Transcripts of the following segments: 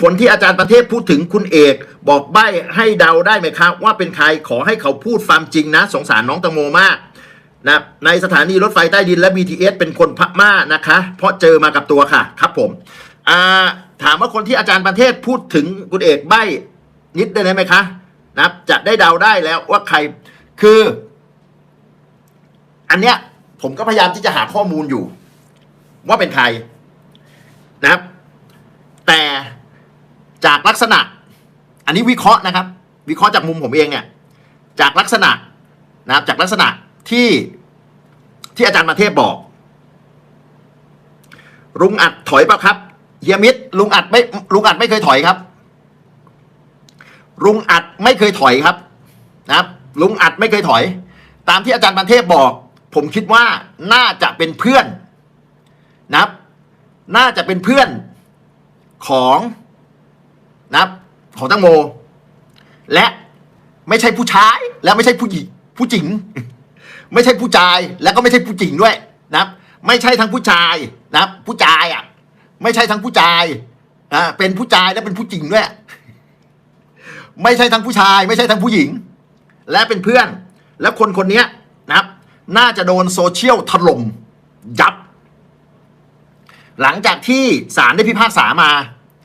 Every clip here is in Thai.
คนที่อาจารย์ประเทศพูดถึงคุณเอก บอกใบ้ให้เดาได้ไหมครับ ว่าเป็นใครขอให้เขาพูดความจริงนะ สงสารน้องตังโมมากนะในสถานีรถไฟใต้ดินและ BTS เป็นคนพม่านะคะ เพราะเจอมากับตัวค่ะ ครับผมถามว่าคนที่อาจารย์ประเทศพูดถึงคุณเอกใบ้นิดได้ไหมคะนะจะได้เดาได้แล้วว่าใครคือ อันเนี้ยผมก็พยายามที่จะหาข้อมูลอยู่ ว่าเป็นใครนะครับ แต่ จากลักษณะ อันนี้วิเคราะห์นะครับ วิเคราะห์จากมุมผมเองเนี่ยจากลักษณะนะครับจากลักษณะที่ที่อาจารย์มาเทพบอก ลุงอัดถอยปะครับเฮียมิตรลุงอัดไม่ลุงอัดไม่เคยถอยครับ ลุงอัดไม่เคยถอยครับนะครับ ลุงอัดไม่เคยถอย ตามที่อาจารย์ปันเทพบอก ผมคิดว่าน่าจะเป็นเพื่อนนะครับ น่าจะเป็นเพื่อนของ นะครับของตั้งโม และไม่ใช่ผู้ชาย และไม่ใช่ผู้หญิงผู้หญิง ไม่ใช่ผู้ชาย แล้วก็ไม่ใช่ผู้หญิงด้วยนะครับไม่ใช่ทั้งผู้ชายนะผู้ชายอะ ไม่ใช่ทั้งผู้ชายอ่าเป็นผู้ชายและเป็นผู้หญิงด้วย ไม่ใช่ทั้งผู้ชาย ไม่ใช่ทั้งผู้หญิง และเป็นเพื่อน และคนคนนี้นะครับ น่าจะโดนโซเชียลถล่มยับ หลังจากที่ศาลได้พิพากษามา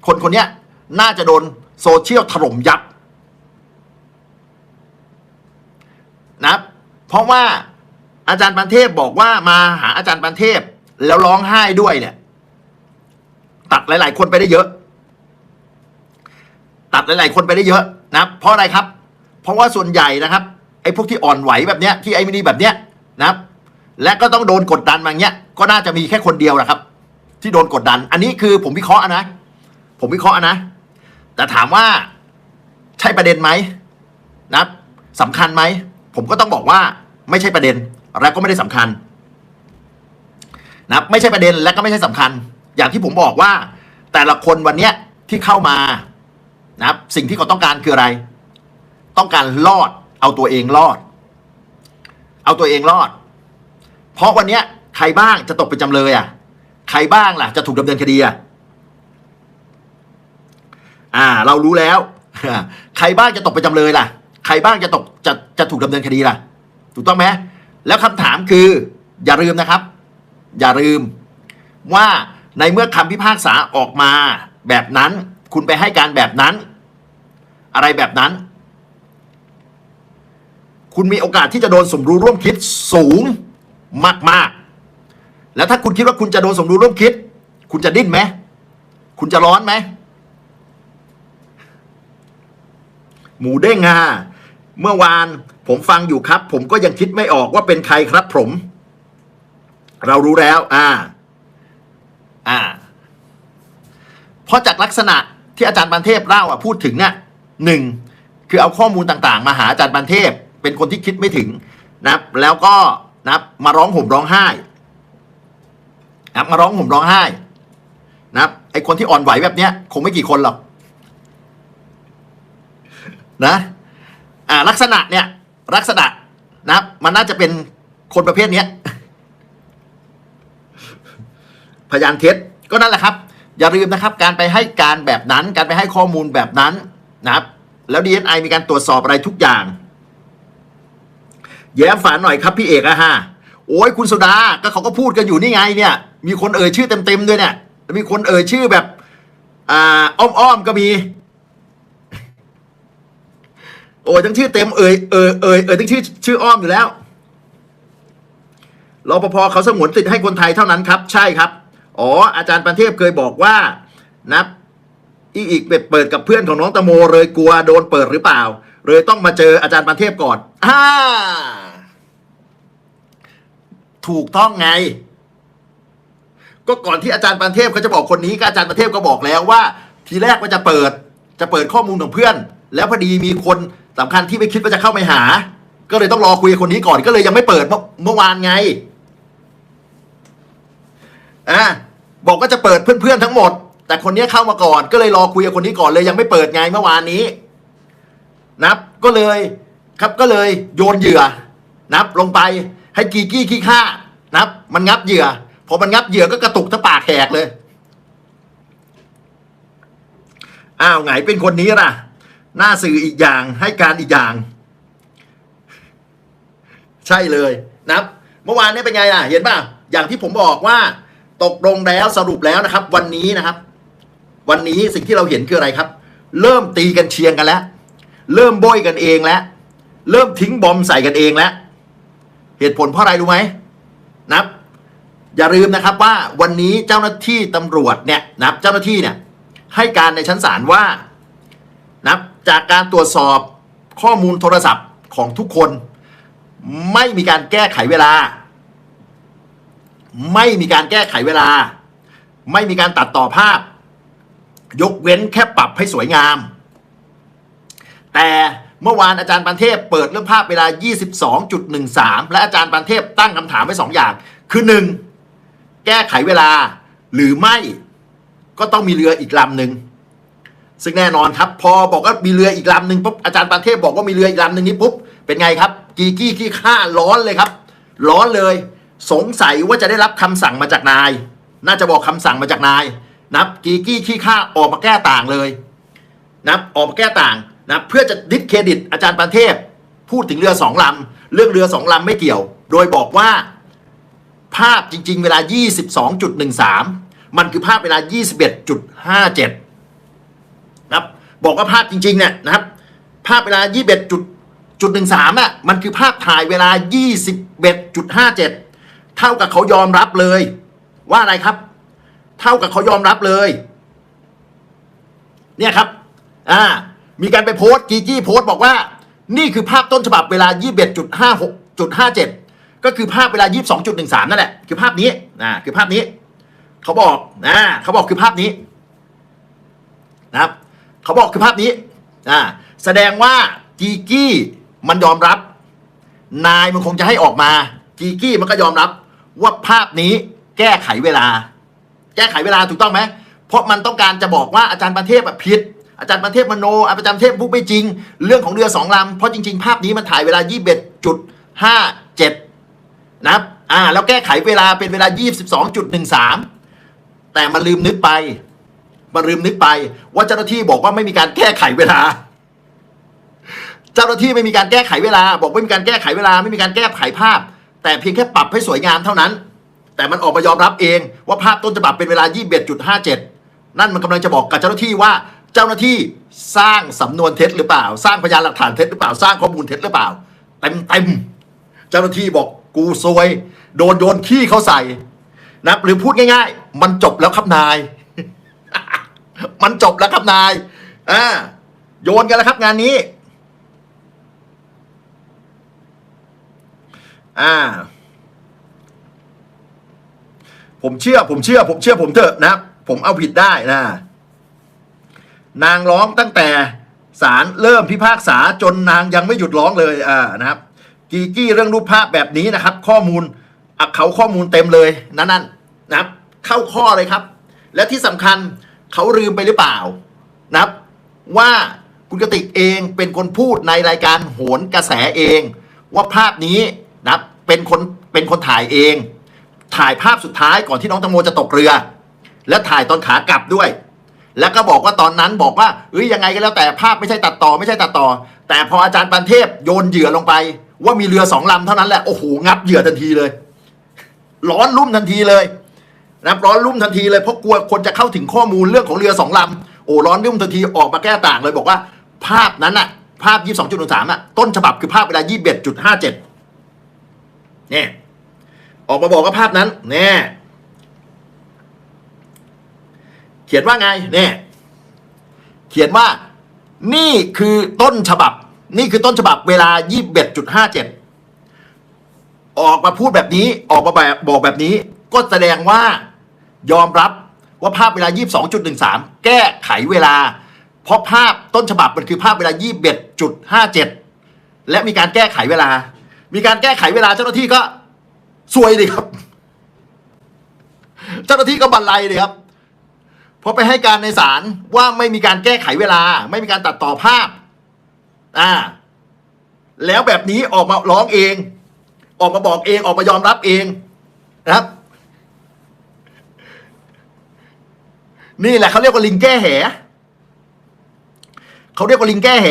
คนคนนี้ น่าจะโดนโซเชียลถล่มยับนะเพราะว่าอาจารย์ปันเทพบอกว่ามาหาอาจารย์ปันเทพ แล้วร้องไห้ด้วยเนี่ย ตัดหลาย ๆ คนไปได้เยอะ ตัดหลาย ๆ คนไปได้เยอะนะเพราะอะไรครับ เพราะว่าส่วนใหญ่นะครับไอ้พวกที่อ่อนไหวแบบเนี้ยที่ไอ้มินีแบบเนี้ยนะครับ และก็ต้องโดนกดดันมาเงี้ยก็น่าจะมีแค่คนเดียวนะครับ ที่โดนกดดัน อันนี้คือผมวิเคราะห์นะ ผมวิเคราะห์นะ แต่ถามว่าใช่ประเด็นไหมนะสำคัญไหม ผมก็ต้องบอกว่าไม่ใช่ประเด็น และก็ไม่ได้สำคัญนะไม่ใช่ประเด็นและก็ไม่ใช่สำคัญ อย่างที่ผมบอกว่า แต่ละคนวันเนี้ยที่เข้ามานะสิ่งที่เขาต้องการคืออะไร ต้องการรอด เอาตัวเองรอด เอาตัวเองรอด เพราะวันเนี้ยใครบ้างจะตกเป็นจำเลยอะ ใครบ้างล่ะ จะถูกดำเนินคดีอะ อ่า เรารู้แล้ว ใครบ้างจะตกเป็นจำเลยล่ะ ใครบ้างจะตกจะจะถูกดำเนินคดีล่ะ ถูกต้องไหมแล้วคำถามคือ อย่าลืมนะครับ อย่าลืม ว่าในเมื่อคำพิพากษาออกมาแบบนั้น คุณไปให้การแบบนั้น อะไรแบบนั้น คุณมีโอกาสที่จะโดนสมรู้ร่วมคิดสูงมากๆ แล้วถ้าคุณคิดว่าคุณจะโดนสมรู้ร่วมคิด คุณจะดิ้นไหม คุณจะร้อนไหม หมูเด้งอะเมื่อวานผมฟังอยู่ครับ ผมก็ยังคิดไม่ออกว่าเป็นใครครับผม เรารู้แล้ว อ่า อ่า เพราะจากลักษณะที่อาจารย์บันเทพเล่าอะพูดถึงเนี่ยหนึ่งคือเอาข้อมูลต่างๆ มาหาอาจารย์บันเทพ เป็นคนที่คิดไม่ถึงนะครับ แล้วก็นะครับมาร้องห่มร้องไห้นะครับมาร้องห่มร้องไห้นะครับไอคนที่อ่อนไหวแบบเนี้ย คงไม่กี่คนหรอก นะอ่าลักษณะเนี่ยลักษณะนะมันน่าจะเป็นคนประเภทเนี้ยพยานเท็จก็นั่นแหละครับ อย่าลืมนะครับ การไปให้การแบบนั้น การไปให้ข้อมูลแบบนั้นนะครับ แล้ว DNI มีการตรวจสอบอะไรทุกอย่าง แย้มฝาหน่อยครับพี่เอกอะฮะโอ้ยคุณสุดาก็เขาก็พูดกันอยู่นี่ไงเนี่ย มีคนเอ่ยชื่อเต็มๆด้วยเนี่ยแล้วมีคนเอ่ยชื่อแบบอ้อมๆก็มี โอ้ยทั้งชื่อเต็มเอ่ยเอ่ยเอ่ยเอ่ยทั้งชื่อชื่ออ้อมอยู่แล้วรปภเขาสงวนสิทธิ์ให้คนไทยเท่านั้นครับ ใช่ครับ อ๋อ อาจารย์ปันเทพเคยบอกว่านะอีอีกเปิดกับเพื่อนของน้องตะโมเลยกลัวโดนเปิดหรือเปล่า เลยต้องมาเจออาจารย์ปันเทพก่อนอ่าถูกต้องไง ก็ก่อนที่อาจารย์ปันเทพเขาจะบอกคนนี้ก็อาจารย์ปันเทพก็บอกแล้วว่า ทีแรกมันจะเปิดจะเปิดข้อมูลของเพื่อน แล้วพอดีมีคน สำคัญที่ไม่คิดว่าจะเข้าไปหา ก็เลยต้องรอคุยกับคนนี้ก่อนก็เลยยังไม่เปิดเมื่อเมื่อวานไงอะบอกว่าจะเปิดเพื่อนๆทั้งหมด แต่คนนี้เข้ามาก่อน ก็เลยรอคุยกับคนนี้ก่อนเลยยังไม่เปิดไงเมื่อวานนี้ นับก็เลยครับก็เลยโยนเหยื่อ นับลงไปให้กีกี้ขี้ข้านับ มันงับเหยื่อพอมันงับเหยื่อก็กระตุกทั้งปากแหกเลย อ้าวไงเป็นคนนี้ล่ะ หน้าสื่ออีกอย่างให้การอีกอย่าง ใช่เลยนะครับ เมื่อวานนี้เป็นไงล่ะ เห็นป่ะอย่างที่ผมบอกว่า ตกลงแล้วสรุปแล้วนะครับ วันนี้นะครับ วันนี้สิ่งที่เราเห็นคืออะไรครับ เริ่มตีกันเชียงกันแล้ว เริ่มโบยกันเองแล้ว เริ่มทิ้งบอมใส่กันเองแล้ว เหตุผลเพราะอะไรรู้ไหมนะครับอย่าลืมนะครับว่าวันนี้เจ้าหน้าที่ตำรวจเนี่ยนะครับเจ้าหน้าที่เนี่ยให้การในชั้นศาลว่านะครับ จากการตรวจสอบข้อมูลโทรศัพท์ของทุกคน ไม่มีการแก้ไขเวลา ไม่มีการแก้ไขเวลา ไม่มีการตัดต่อภาพ ยกเว้นแค่ปรับให้สวยงาม แต่เมื่อวานอาจารย์ปันเทพเปิดเรื่องภาพเวลา 22.13 และอาจารย์ปันเทพตั้งคำถามไว้สองอย่าง คือ 1. แก้ไขเวลาหรือไม่ก็ต้องมีเรืออีกลำหนึ่ง ซึ่งแน่นอนครับ พอบอกว่ามีเรืออีกลำหนึ่งปุ๊บอาจารย์ปานเทพบอกว่ามีเรืออีกลำหนึ่งนี้ปุ๊บเป็นไงครับ กีกี้ขี้ข้าร้อนเลยครับ ร้อนเลย สงสัยว่าจะได้รับคำสั่งมาจากนาย น่าจะบอกคำสั่งมาจากนายนับกีกี้ขี้ข้าออกมาแก้ต่างเลยนับออกมาแก้ต่างนะเพื่อจะดิสเครดิตอาจารย์ปานเทพ พูดถึงเรือสองลำเรื่องเรือสองลำไม่เกี่ยว โดยบอกว่าภาพจริง ๆ เวลา 22.13 มันคือภาพเวลา 21.57 บอกว่าภาพจริงๆเนี่ยนะครับ ภาพเวลา 21.13อะมันคือภาพถ่ายเวลา 21.57 เท่ากับเขายอมรับเลย ว่าอะไรครับ เท่ากับเขายอมรับเลย เนี่ยครับ อ่า มีการไปโพสต์กีจี้โพสต์บอกว่า นี่คือภาพต้นฉบับเวลา 21.56.57 ก็คือภาพเวลา 22.13 นั่นแหละ คือภาพนี้นะคือภาพนี้ เขาบอกนะเขาบอกคือภาพนี้ นะครับ เขาบอกคือภาพนี้อ่าแสดงว่าจีกี้มันยอมรับ นายมันคงจะให้ออกมา จีกี้มันก็ยอมรับ ว่าภาพนี้แก้ไขเวลา แก้ไขเวลาถูกต้องไหมเพราะมันต้องการจะบอกว่าอาจารย์ประเทพอะผิด อาจารย์ประเทพมโนอาจารย์ประเทพพูดไม่จริง เรื่องของเรือสองลำเพราะจริง ๆ ภาพนี้มันถ่ายเวลา 21.57 นะครับอ่าแล้วแก้ไขเวลาเป็นเวลา 22.13 แต่มันลืมนึกไป มันลืมนึกไป ว่าเจ้าหน้าที่บอกว่าไม่มีการแก้ไขเวลา เจ้าหน้าที่ไม่มีการแก้ไขเวลา บอกไม่มีการแก้ไขเวลา ไม่มีการแก้ไขภาพ แต่เพียงแค่ปรับให้สวยงามเท่านั้น แต่มันออกมายอมรับเองว่าภาพต้นฉบับเป็นเวลา 21.57 นั่นมันกำลังจะบอกกับเจ้าหน้าที่ว่าเจ้าหน้าที่สร้างสำนวนเท็จหรือเปล่า สร้างพยานหลักฐานเท็จหรือเปล่าสร้างข้อมูลเท็จหรือเปล่าเต็มเต็มเจ้าหน้าที่บอกกูซวย โดนโยนขี้เขาใส่นะหรือพูดง่าย ๆ มันจบแล้วครับนาย มันจบแล้วครับนาย อ่า โยนกันแล้วครับงานนี้ อ่า ผมเชื่อ ผมเชื่อ ผมเชื่อผมเถอะนะครับ ผมเอาผิดได้นะ นางร้องตั้งแต่ศาลเริ่มพิพากษาจนนางยังไม่หยุดร้องเลย อ่า นะครับ กีกี้เรื่องรูปภาพแบบนี้นะครับ ข้อมูลอะเขาข้อมูลเต็มเลยนั่นนั่นนะครับ เข้าข้อเลยครับ และที่สำคัญ เขาลืมไปหรือเปล่านะครับ ว่าคุณกติกเองเป็นคนพูดในรายการโหนกระแสเอง ว่าภาพนี้นะครับเป็นคนเป็นคนถ่ายเอง ถ่ายภาพสุดท้ายก่อนที่น้องตังโมจะตกเรือ และถ่ายตอนขากลับด้วย แล้วก็บอกว่าตอนนั้นบอกว่าเอ้ยยังไงก็แล้วแต่ภาพไม่ใช่ตัดต่อไม่ใช่ตัดต่อ แต่พออาจารย์ปันเทพโยนเหยื่อลงไป ว่ามีเรือสองลำเท่านั้นแหละโอ้โหงับเหยื่อทันทีเลย ร้อนรุ่มทันทีเลย นะครับร้อนรุ่มทันทีเลยเพราะกลัวคนจะเข้าถึงข้อมูลเรื่องของเรือสองลำโอ้ร้อนรุ่มทันทีออกมาแก้ต่างเลยบอกว่า ภาพนั้นอะภาพยี่สองจุดสามอะต้นฉบับคือภาพเวลายี่สิบเอ็ดจุดห้าเจ็ดเนี่ยออกมาบอกว่าภาพนั้นเนี่ยเขียนว่าไงเนี่ยเขียนว่า นี่คือต้นฉบับ นี่คือต้นฉบับเวลายี่สิบเอ็ดจุดห้าเจ็ดออกมาพูดแบบนี้ออกมาแบบบอกแบบนี้ก็แสดงว่า ยอมรับว่าภาพเวลา 22.13 แก้ไขเวลา เพราะภาพต้นฉบับมันคือภาพเวลา 21.57 และมีการแก้ไขเวลา มีการแก้ไขเวลาเจ้าหน้าที่ก็ซวยเลยครับ เจ้าหน้าที่ก็บันไลเลยครับ เพราะไปให้การในศาลว่าไม่มีการแก้ไขเวลา ไม่มีการตัดต่อภาพ อ่า แล้วแบบนี้ออกมาร้องเอง ออกมาบอกเองออกมายอมรับเองนะครับ นี่แหละเขาเรียกว่าลิงแก้แหเขาเรียกว่าลิงแก้แห